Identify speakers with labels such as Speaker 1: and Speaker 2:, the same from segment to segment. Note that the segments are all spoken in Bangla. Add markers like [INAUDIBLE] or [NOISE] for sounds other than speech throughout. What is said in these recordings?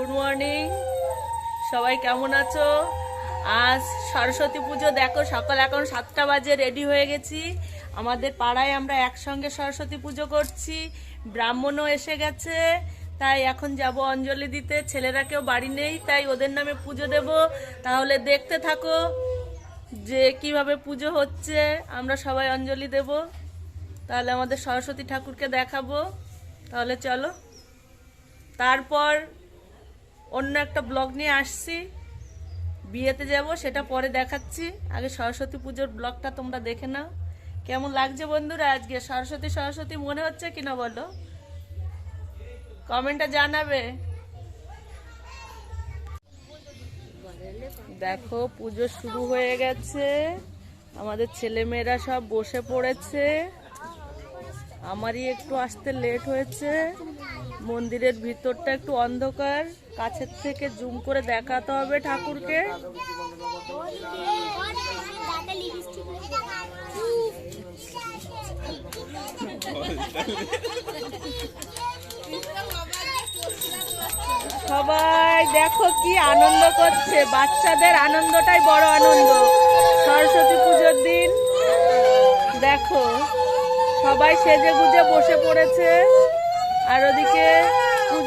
Speaker 1: গুড মর্নিং সবাই কেমন আছো? আজ সরস্বতী পুজো, দেখো সকাল এখন সাতটা বাজে রেডি হয়ে গেছি। আমাদের পাড়ায় আমরা একসঙ্গে সরস্বতী পুজো করছি। ব্রাহ্মণও এসে গেছে, তাই এখন যাব অঞ্জলি দিতে। ছেলেরা কেউ বাড়ি নেই, তাই ওদের নামে পুজো দেব। তাহলে দেখতে থাকো যে কীভাবে পুজো হচ্ছে। আমরা সবাই অঞ্জলি দেব। তাহলে আমাদের সরস্বতী ঠাকুরকে দেখাবো। তাহলে চলো। তারপর অন্য একটা ব্লগ নিয়ে আসছি। বিয়েতে যাব, সেটা পরে দেখাচ্ছি। আগে সরস্বতী পুজোর ব্লগটা তোমরা দেখে নাও। কেমন লাগছে বন্ধুরা আজকে? সরস্বতী সরস্বতী মনে হচ্ছে কিনা বলো? কমেন্টটা জানাবে। দেখো, পুজো শুরু হয়ে গেছে। আমাদের ছেলেমেয়েরা সব বসে পড়েছে। আমারই একটু আসতে লেট হয়েছে। মন্দিরের ভিতরটা একটু অন্ধকার। কাছের থেকে জুম করে দেখাতে হবে ঠাকুরকে। সবাই দেখো কি আনন্দ করছে। বাচ্চাদের আনন্দটাই বড় আনন্দ। সরস্বতী পুজোর দিন। দেখো, সবাই সেজে গুজে বসে পড়েছে। আর ওদিকে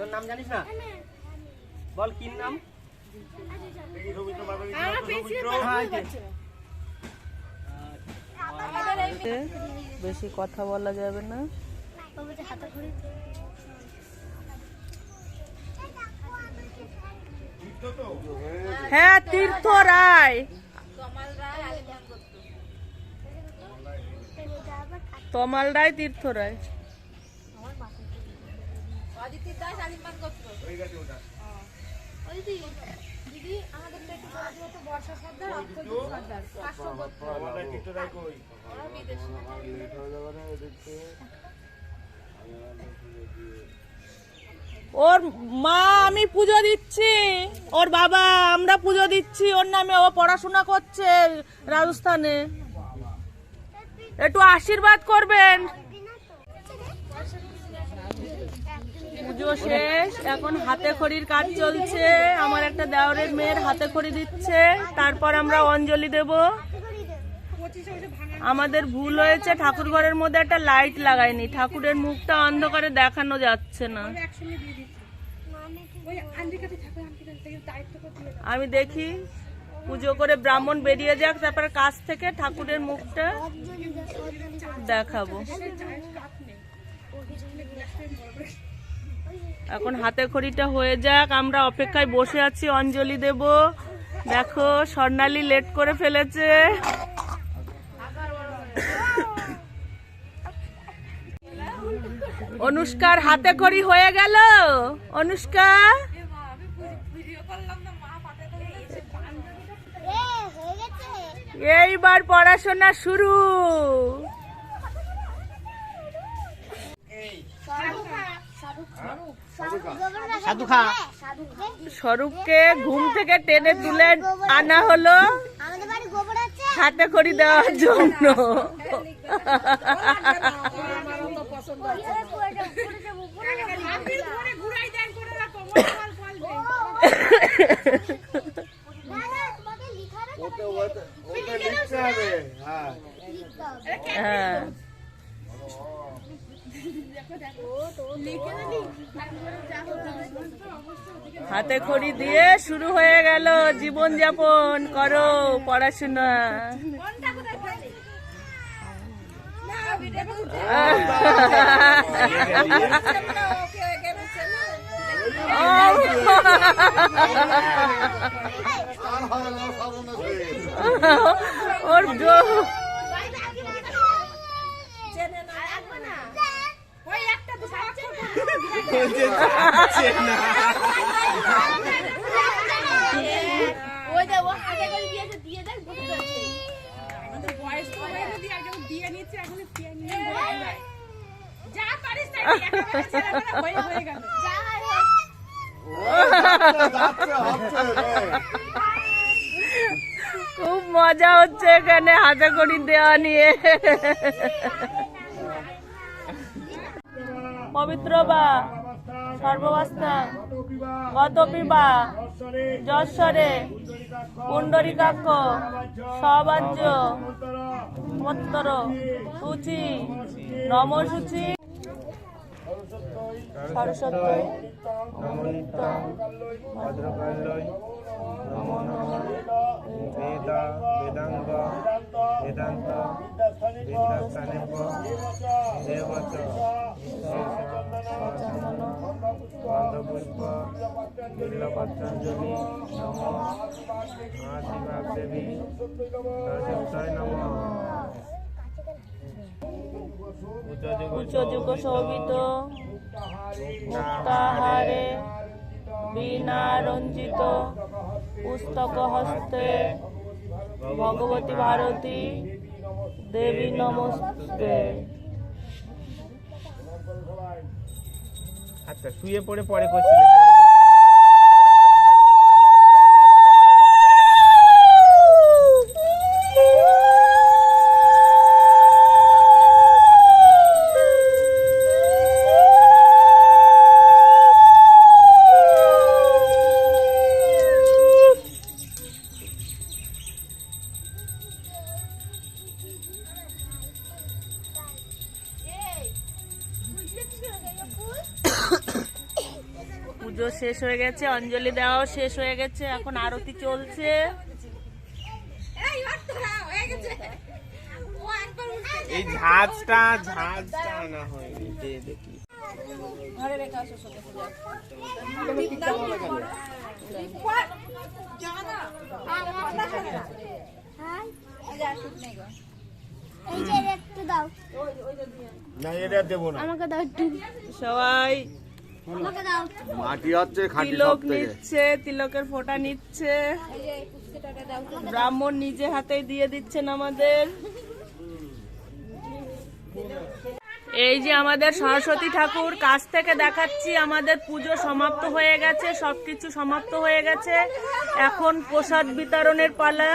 Speaker 2: তোর নাম জানিস না? বল কি নাম? হ্যাঁ, এই যে।
Speaker 1: বেশি কথা বলা যাবে না। হ্যাঁ তীর্থ রায়। তমাল রায় তীর্থ রায়।
Speaker 3: দিদি আমাদের একটু বলে দিও তো বর্ষা সর্দার অক্ষয় সর্দার। পাঁচশো
Speaker 1: ওর মা আমি পুজো দিচ্ছি। ওর বাবা আমরা পুজো দিচ্ছি। ওর নামে ও পড়াশোনা করছে রাজস্থানে। একটু আশীর্বাদ করবেন। পুজো শেষ। এখন হাতে খড়ির কাজ চলছে। আমার একটা দেওরের মেয়ের হাতে খড়ি দিচ্ছে। তারপর আমরা অঞ্জলি দেব। আমাদের ভুল হয়েছে। ঠাকুর ঘরের মধ্যে একটা লাইট লাগাইনি। ঠাকুরের মুখটা অন্ধকারে দেখানো যাচ্ছে না। আমি দেখি, পুজো করে ব্রাহ্মণ বেরিয়ে যাক, তারপর কাছ থেকে ঠাকুরের মুখটা দেখাবো। এখন হাতে খড়িটা হয়ে যাক, আমরা অপেক্ষায় বসে আছি, অঞ্জলি দেব। দেখো, স্বর্ণালী লেট করে ফেলেছে। অনুষ্কার, হাতে খড়ি হয়ে গেল? অনুষ্কা? এইবার পড়াশোনা শুরু। স্বরূপকে ঘুম থেকে টেনে তুলে আনা হলো হাতে খড়ি দেওয়ার জন্য। [LAUGHS] হাতে খড়ি দিয়ে শুরু হয়ে গেল জীবন যাপন। করো পড়াশোনা। [LAUGHS] ওর জো-
Speaker 3: চেনে না রাখব না ওই একটা তো সাহায্য ওই দে ও হাতে করে দিয়েছে দিয়ে দেখ বসে যাচ্ছে যা হয় হোক।
Speaker 1: খুব মজা হচ্ছে এখানে হাতে করি দেওয়া নিয়ে। পবিত্র বা। সর্ববাস্তা গত পিবা যশ্বরে পুণ্ডরিকাক্ষ সবাজ্য মত্তর সূচি নমসূচি। সরস্বতী
Speaker 4: ভদ্রকাল্যই নমো নমঃ। বেদ বেদাঙ্গ বেদান্ত বিদ্যাস্থানেব দেবচ গন্ধপুষ্প বিল্লপত্রাঞ্জলি নম আশীর্বাদ দেবী নম
Speaker 1: উচ্চ শোভিত মুক্তাহারে বীণা রঞ্জিত পুস্তক হস্তে ভগবতী ভারতী দেবী নমস্তে
Speaker 4: আচ্ছা শুয়ে পড়ে পরে করছিলে
Speaker 1: পুজো শেষ হয়ে গেছে অঞ্জলি দেওয়াও শেষ হয়ে গেছে এখন আরতি চলছে।
Speaker 4: এই ঝাঁজটা ঝাঁজটা আনা হয়নি দেখি।
Speaker 3: এই যে একটু দাও।
Speaker 5: না এটা দেবো না।
Speaker 3: আমাকে দাও
Speaker 1: সবাই
Speaker 5: মাটি হচ্ছে
Speaker 1: তিলক নিচ্ছে তিলকের ফোঁটা নিচ্ছে।
Speaker 3: এই যে পুষ্টিটাটা দাও
Speaker 1: ব্রাহ্মণ নিজে হাতে দিয়ে দিচ্ছেন আমাদের। এই যে আমাদের সরস্বতী ঠাকুর কাছ থেকে দেখাচ্ছি আমাদের পুজো সমাপ্ত হয়ে গেছে সবকিছু সমাপ্ত হয়ে গেছে। এখন প্রসাদ বিতরণের পালা।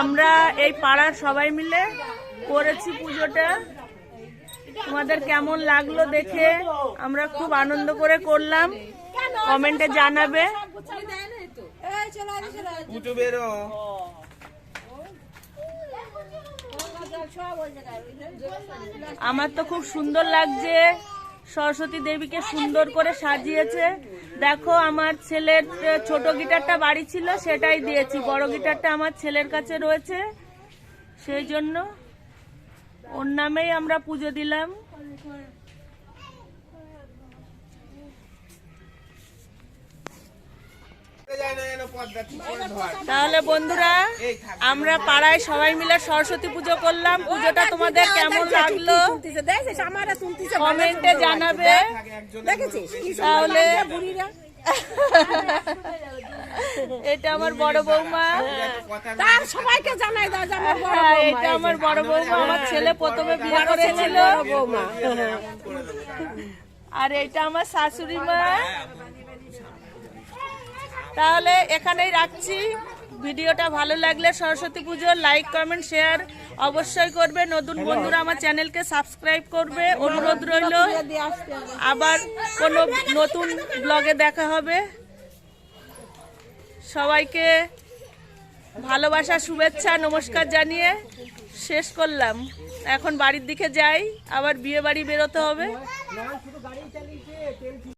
Speaker 1: আমরা এই পাড়ার সবাই মিলে করেছি পুজোটা। তোমাদের কেমন লাগল দেখে আমরা খুব আনন্দ করে করলাম। কমেন্টে জানাবে। আমার তো খুব সুন্দর লাগছে। সরস্বতী দেবীকে সুন্দর করে সাজিয়েছে। দেখো আমার ছেলের ছোট গিটারটা বাড়ি ছিল সেটাই দিয়েছি। বড় গিটারটা আমার ছেলের কাছে রয়েছে। সেই জন্য ওর নামেই আমরা পুজো দিলাম। তাহলে বন্ধুরা আমরা পাড়ায় সবাই মিলে সরস্বতী পুজো করলাম। পুজোটা তোমাদের কেমন লাগল? কমেন্টে জানাবে। তাহলে [LAUGHS] এটা আমার বড় বৌমা।
Speaker 6: তার সবাইকে জানাই দাও যে আমার বড়
Speaker 1: হ্যাঁ,
Speaker 6: বৌমা।
Speaker 1: এটা আমার বড় বৌমা আমার ছেলে প্রথমে বিয়ে করেছিল।
Speaker 6: বৌমা।
Speaker 1: আর এটা আমার শাশুড়ি মা। তাহলে এখানেই রাখছি। ভিডিওটা ভালো লাগলে সরস্বতী পুজো লাইক কমেন্ট শেয়ার অবশ্যই করবে। নতুন বন্ধুরা আমার চ্যানেলকে সাবস্ক্রাইব করবে। অনুরোধ রইল আবার কোনো নতুন ব্লগে দেখা হবে। সবাইকে ভালোবাসা, শুভেচ্ছা, নমস্কার জানিয়ে শেষ করলাম। এখন বাড়ির দিকে যাই, আবার বিয়ে বাড়ি বেরোতে হবে।